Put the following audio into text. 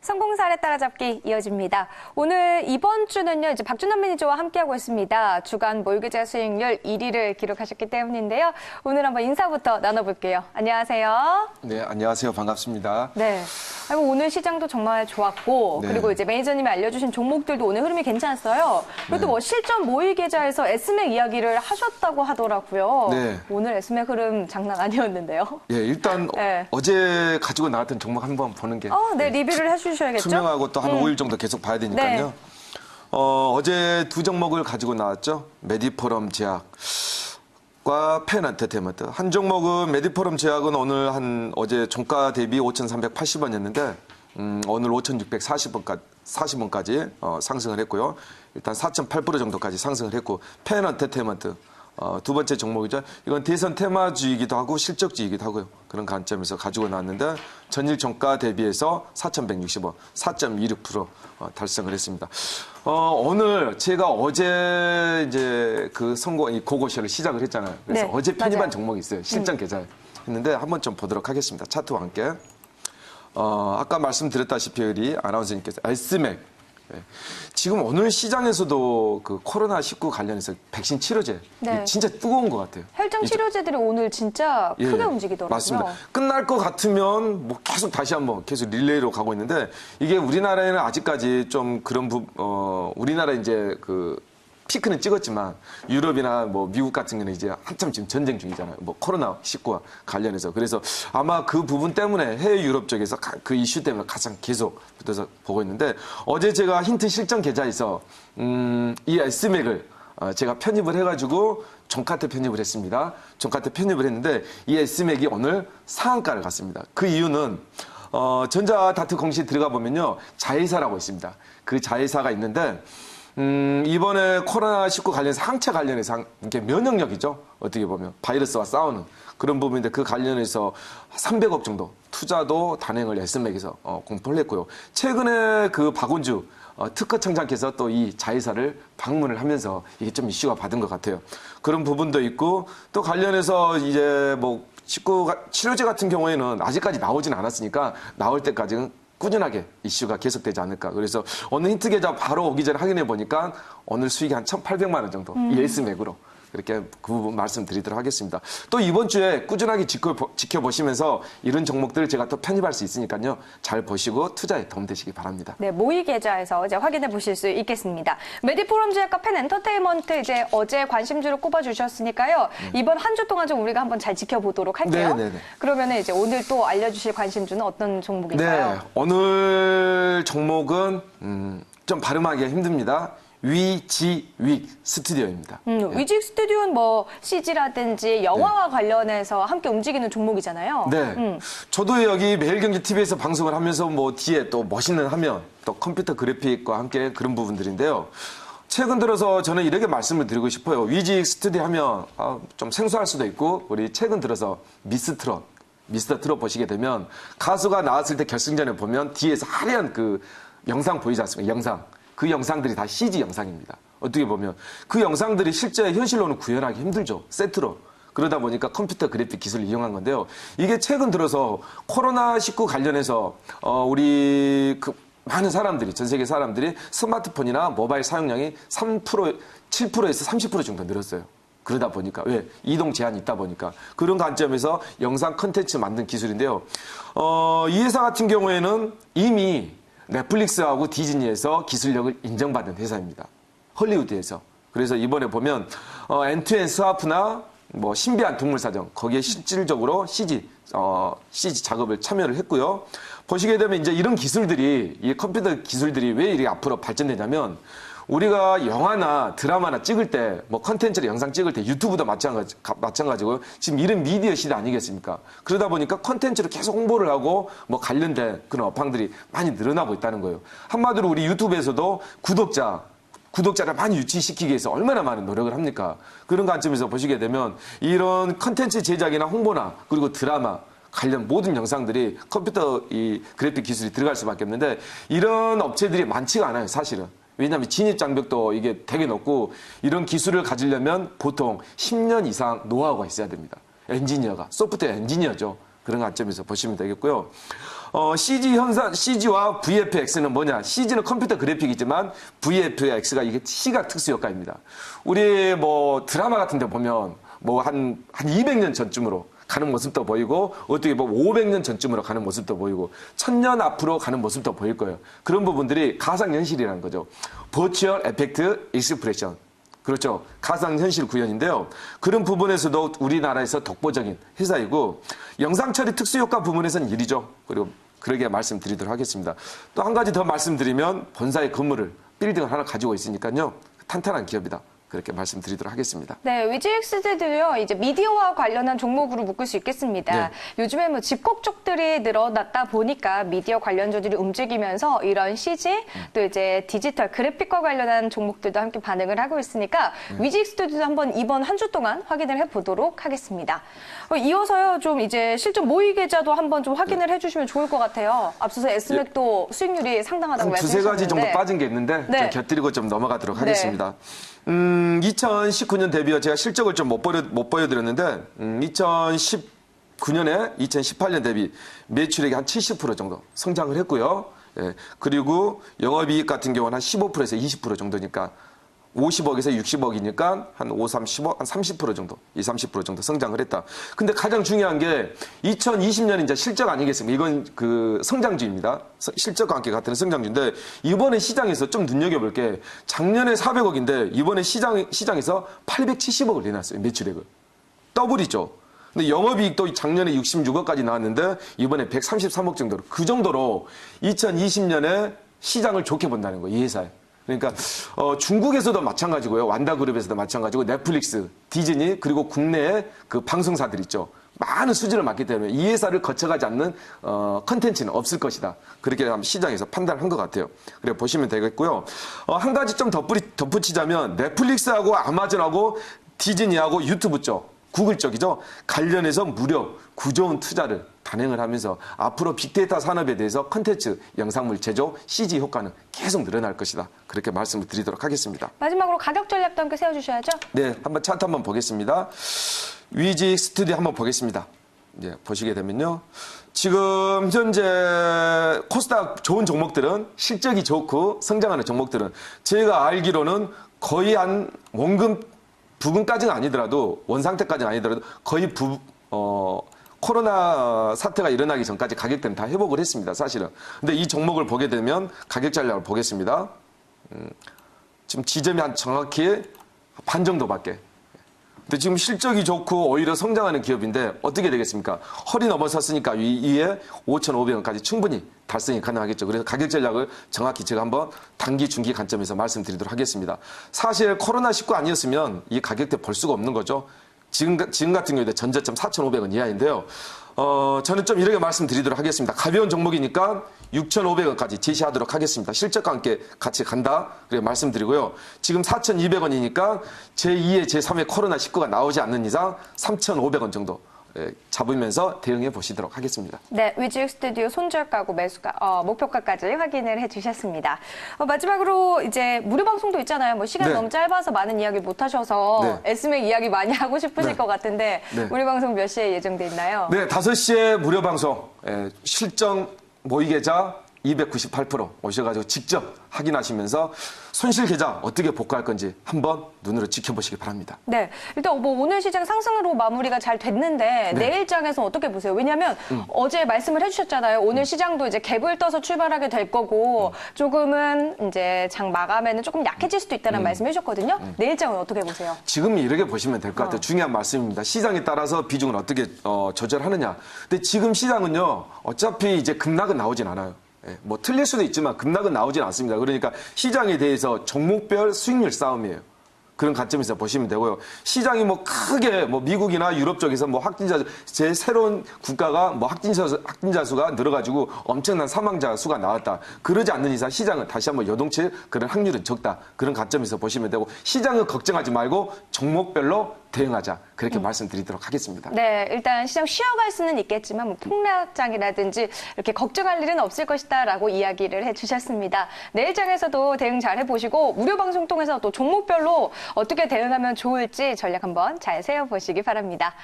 성공 사례 따라잡기 이어집니다. 오늘 이번 주는요, 이제 박준환 매니저와 함께하고 있습니다. 주간 몰계좌 수익률 1위를 기록하셨기 때문인데요. 오늘 한번 인사부터 나눠볼게요. 안녕하세요. 네, 안녕하세요. 반갑습니다. 네. 아이고, 오늘 시장도 정말 좋았고, 네. 그리고 이제 매니저님이 알려주신 종목들도 오늘 흐름이 괜찮았어요. 그리고 또뭐 실전 모의 계좌에서 S맥 이야기를 하셨다고 하더라고요. 네. 오늘 S맥 흐름 장난 아니었는데요. 예, 일단 네. 어, 제 가지고 나왔던 종목 한번 보는 게 어, 네, 리뷰를 해주 셔야겠죠? 투명하고 또한오 5일 정도 계속 봐야 되니까요. 네. 어, 어제 두 종목을 가지고 나왔죠. 메디포럼 제약 과 펜엔터테인먼트. 한 종목은 메디포럼 제약은 오늘 한 어제 종가 대비 5,380원이었는데 음, 오늘 5,640원까지 40원까지 어, 상승을 했고요. 일단 4.8% 정도까지 상승을 했고 펜 엔터테인먼트 어, 두 번째 종목이죠. 이건 대선 테마주이기도 하고 실적주이기도 하고요. 그런 관점에서 가지고 나왔는데 전일 종가 대비해서 4,160원, 4.26% 어, 달성을 했습니다. 어, 오늘 제가 어제 이제 그 선거 이 고고쇼를 시작을 했잖아요. 그래서 네, 어제 편입한 맞아요. 종목이 있어요. 실전 계좌 했는데 한번 좀 보도록 하겠습니다. 차트와 함께. 어, 아까 말씀드렸다시피 우리 아나운서님께서 엘스맥 예. 지금 오늘 시장에서도 그 코로나 19 관련해서 백신 치료제 네. 진짜 뜨거운 것 같아요. 혈증 치료제들이 오늘 진짜 예, 크게 움직이더라고요. 맞습니다. 끝날 것 같으면 뭐 계속 다시 한번 계속 릴레이로 가고 있는데 이게 우리나라에는 아직까지 좀 그런 부, 어, 우리나라 이제 그 피크는 찍었지만 유럽이나 뭐 미국 같은 경우는 이제 한참 지금 전쟁 중이잖아요. 뭐 코로나 19와 관련해서 그래서 아마 그 부분 때문에 해외 유럽 쪽에서 가- 그 이슈 때문에 가장 계속 붙어서 보고 있는데 어제 제가 힌트 실전 계좌에서 음, 이 S맥을 어, 제가 편입을 해가지고 종카트 편입을 했습니다. 종카트 편입을 했는데 이 S맥이 오늘 상한가를 갔습니다. 그 이유는 어, 전자다트 공시에 들어가 보면요 자회사라고 있습니다. 그 자회사가 있는데 음, 이번에 코로나19 관련해서 항체 관련해서 한- 이게 면역력이죠. 어떻게 보면 바이러스와 싸우는 그런 부분인데 그 관련해서 300억 정도 투자도 단행을 S맥에서 어, 공포를 했고요. 최근에 그 박원주 어, 특허청장께서 또 이 자회사를 방문을 하면서 이게 좀 이슈가 받은 것 같아요. 그런 부분도 있고 또 관련해서 이제 뭐 치과 치료제 같은 경우에는 아직까지 나오진 않았으니까 나올 때까지는 꾸준하게 이슈가 계속되지 않을까. 그래서 오늘 힌트 계좌 바로 오기 전에 확인해 보니까 오늘 수익이 한 1,800만 원 정도 이 S맥으로 그렇게 그 부분 말씀드리도록 하겠습니다. 또 이번 주에 꾸준하게 지켜, 지켜보시면서 이런 종목들을 제가 또 편입할 수 있으니까요. 잘 보시고 투자에 도움되시기 바랍니다. 네, 모의 계좌에서 이제 확인해 보실 수 있겠습니다. 메디포럼 제약과 펜 엔터테인먼트 이제 어제 관심주를 꼽아 주셨으니까요. 이번 한 주 동안 좀 우리가 한번 잘 지켜보도록 할게요. 음. 네, 네, 네. 그러면 이제 오늘 또 알려주실 관심주는 어떤 종목일까요? 네, 오늘 종목은 음, 좀 발음하기가 힘듭니다. 위지윅 스튜디오입니다. 음, 위직 스튜디오는 뭐 CG라든지 영화와 관련해서 함께 움직이는 종목이잖아요. 네. 음. 저도 여기 매일경제 TV에서 방송을 하면서 뭐 뒤에 또 멋있는 화면, 또 컴퓨터 그래픽과 함께 그런 부분들인데요. 최근 들어서 저는 이렇게 말씀을 드리고 싶어요. 위직 스튜디오 하면 아, 좀 생소할 수도 있고 우리 최근 들어서 미스트롯, 미스터 트롯 보시게 되면 가수가 나왔을 때 결승전에 보면 뒤에서 화려한 그 영상 보이지 않습니까? 영상. 그 영상들이 다 CG 영상입니다. 어떻게 보면 그 영상들이 실제 현실로는 구현하기 힘들죠. 세트로. 그러다 보니까 컴퓨터 그래픽 기술을 이용한 건데요. 이게 최근 들어서 코로나19 관련해서 어 우리 그 많은 사람들이 전 세계 사람들이 스마트폰이나 모바일 사용량이 3% 7%에서 30% 정도 늘었어요. 그러다 보니까 왜 이동 제한이 있다 보니까 그런 관점에서 영상 컨텐츠 만든 기술인데요. 어, 이 회사 같은 경우에는 이미 넷플릭스하고 디즈니에서 기술력을 인정받은 회사입니다. 헐리우드에서. 그래서 이번에 보면 어, 엔투엔 스와프나 뭐 신비한 동물 사정 거기에 실질적으로 CG 어, CG 작업을 참여를 했고요. 보시게 되면 이제 이런 기술들이 이 컴퓨터 기술들이 왜 이렇게 앞으로 발전되냐면 우리가 영화나 드라마나 찍을 때, 뭐 컨텐츠를 영상 찍을 때 유튜브도 마찬가지, 가- 마찬가지고요. 지금 이런 미디어 시대 아니겠습니까? 그러다 보니까 컨텐츠를 계속 홍보를 하고 뭐 관련된 그런 업황들이 많이 늘어나고 있다는 거예요. 한마디로 우리 유튜브에서도 구독자, 구독자를 많이 유치시키기 위해서 얼마나 많은 노력을 합니까? 그런 관점에서 보시게 되면 이런 컨텐츠 제작이나 홍보나 그리고 드라마, 관련 모든 영상들이 컴퓨터 이 그래픽 기술이 들어갈 수밖에 없는데 이런 업체들이 많지가 않아요, 사실은. 왜냐하면 진입 장벽도 이게 되게 높고 이런 기술을 가지려면 보통 10년 이상 노하우가 있어야 됩니다. 엔지니어가 소프트웨어 엔지니어죠. 그런 관점에서 보시면 되겠고요. 어, CG 현상, CG와 VFX는 뭐냐? CG는 컴퓨터 그래픽이지만 VFX가 이게 시각 특수 효과입니다. 우리 뭐 드라마 같은 데 보면 뭐 한, 한 200년 전쯤으로 가는 모습도 보이고 어떻게 보면 500년 전쯤으로 가는 모습도 보이고 1000년 앞으로 가는 모습도 보일 거예요. 그런 부분들이 가상현실이라는 거죠. 버추얼 에펙트 익스프레션. 그렇죠. 가상현실 구현인데요. 그런 부분에서도 우리나라에서 독보적인 회사이고 영상 처리 특수효과 부분에서는 일이죠. 그리고 그러게 말씀드리도록 하겠습니다. 또 한 가지 더 말씀드리면 본사의 건물을 빌딩을 하나 가지고 있으니까요. 탄탄한 기업이다. 그렇게 말씀드리도록 하겠습니다. 네, 위지엑스제도요, 이제 미디어와 관련한 종목으로 묶을 수 있겠습니다. 네. 요즘에 뭐 집콕 쪽들이 늘어났다 보니까 미디어 관련주들이 움직이면서 이런 CG, 또 이제 디지털 그래픽과 관련한 종목들도 함께 반응을 하고 있으니까 위지엑스제도도 한번 이번 한 주 동안 확인을 해보도록 하겠습니다. 어, 이어서요, 좀 이제 실적 모의 계좌도 한번 좀 확인을 해주시면 좋을 것 같아요. 앞서서 에스맥도 수익률이 상당하다고 한 두세 가지 정도 말씀하셨는데. 빠진 게 있는데 네. 좀 곁들이고 좀 넘어가도록 네. 하겠습니다. 음, 2019년 대비와 제가 실적을 좀 못 보여 못 보여드렸는데 음, 2019년에 2018년 대비 매출액이 한 70% 정도 성장을 했고요. 예, 그리고 영업이익 같은 경우는 한 15%에서 20% 정도니까 50억에서 60억이니까 한 5, 30억, 한 30% 정도, 2, 30% 정도 성장을 했다. 근데 가장 중요한 게 2020년 이제 실적 아니겠습니까? 이건 그 성장주입니다. 서- 실적과 함께 같은 성장주인데 이번에 시장에서 좀 눈여겨볼 게 작년에 400억인데 이번에 시장, 시장에서 870억을 내놨어요. 매출액을. 더블이죠. 근데 영업이익도 작년에 66억까지 나왔는데 이번에 133억 정도로 그 정도로 2020년에 시장을 좋게 본다는 거예요. 이 회사에. 그러니까 어, 중국에서도 마찬가지고요. 완다 그룹에서도 마찬가지고 넷플릭스, 디즈니 그리고 국내의 그 방송사들 있죠. 많은 수준을 맞기 때문에 이 회사를 거쳐가지 않는 어, 컨텐츠는 없을 것이다. 그렇게 시장에서 판단한 것 같아요. 그래 보시면 되겠고요. 어, 한 가지 좀 덧붙이, 덧붙이자면 넷플릭스하고 아마존하고 디즈니하고 유튜브 쪽 구글 쪽이죠. 관련해서 무려 9조 원 투자를 단행을 하면서 앞으로 빅데이터 산업에 대해서 컨텐츠, 영상물 제조, CG 효과는 계속 늘어날 것이다. 그렇게 말씀을 드리도록 하겠습니다. 마지막으로 가격 전략도 함께 세워주셔야죠. 네, 한번 차트 한번 보겠습니다. 위지 스튜디오 한번 보겠습니다. 예, 보시게 되면요. 지금 현재 코스닥 좋은 종목들은 실적이 좋고 성장하는 종목들은 제가 알기로는 거의 한 원금 부근까지는 아니더라도 원상태까지는 아니더라도 거의 부, 어, 코로나 사태가 일어나기 전까지 가격대는 다 회복을 했습니다. 사실은. 근데 이 종목을 보게 되면 가격 전략을 보겠습니다. 지금 지점이 한 정확히 반 정도밖에. 근데 지금 실적이 좋고 오히려 성장하는 기업인데 어떻게 되겠습니까? 허리 넘어섰으니까 이- 이에 5,500원까지 충분히 달성이 가능하겠죠. 그래서 가격 전략을 정확히 제가 한번 단기, 중기 관점에서 말씀드리도록 하겠습니다. 사실 코로나19 아니었으면 이 가격대 볼 수가 없는 거죠. 지금, 가- 지금 같은 경우에 전저점 4,500원 이하인데요. 어, 저는 좀 이렇게 말씀드리도록 하겠습니다. 가벼운 종목이니까 6,500원까지 제시하도록 하겠습니다. 실적과 함께 같이 간다. 그래 말씀드리고요. 지금 4,200원이니까 제2의 제3의 코로나19가 나오지 않는 이상 3,500원 정도 예, 잡으면서 대응해 보시도록 하겠습니다. 네, 위지익 스튜디오 손절가고 매수가, 어, 목표가까지 확인을 해주셨습니다. 어, 마지막으로 이제 무료 방송도 있잖아요. 뭐 시간 네. 너무 짧아서 많은 이야기 못 하셔서 네. 에스맥 이야기 많이 하고 싶으실 네. 것 같은데 네. 무료 방송 몇 시에 예정돼 있나요? 네, 5시에 무료 방송 예, 실정 모의 계좌 298% 오셔가지고 직접 확인하시면서 손실 계좌 어떻게 복구할 건지 한번 눈으로 지켜보시기 바랍니다. 네, 일단 뭐 오늘 시장 상승으로 마무리가 잘 됐는데 네. 내일 장에서 어떻게 보세요? 왜냐하면 음. 어제 말씀을 해주셨잖아요. 오늘 시장도 이제 갭을 떠서 출발하게 될 거고 음. 조금은 이제 장 마감에는 조금 약해질 수도 음. 있다는 말씀해주셨거든요. 내일 장은 어떻게 보세요? 지금 이렇게 보시면 될것 어. 같아요. 중요한 말씀입니다. 시장에 따라서 비중을 어떻게 어, 조절하느냐. 근데 지금 시장은요, 어차피 이제 급락은 나오진 않아요. 예, 뭐 틀릴 수도 있지만 급락은 나오진 않습니다. 그러니까 시장에 대해서 종목별 수익률 싸움이에요. 그런 관점에서 보시면 되고요. 시장이 뭐 크게 뭐 미국이나 유럽 쪽에서 뭐 확진자 제 새로운 국가가 뭐 확진자 수- 확진자 수가 늘어가지고 엄청난 사망자 수가 나왔다. 그러지 않는 이상 시장은 다시 한번 요동칠 그런 확률은 적다. 그런 관점에서 보시면 되고 시장은 걱정하지 말고 종목별로 대응하자. 그렇게 말씀드리도록 하겠습니다. 네, 일단 시장 쉬어갈 수는 있겠지만 뭐 폭락장이라든지 이렇게 걱정할 일은 없을 것이다라고 이야기를 해주셨습니다. 내일장에서도 대응 잘 해보시고 무료 방송 통해서 또 종목별로 어떻게 대응하면 좋을지 전략 한번 잘 세워보시기 바랍니다.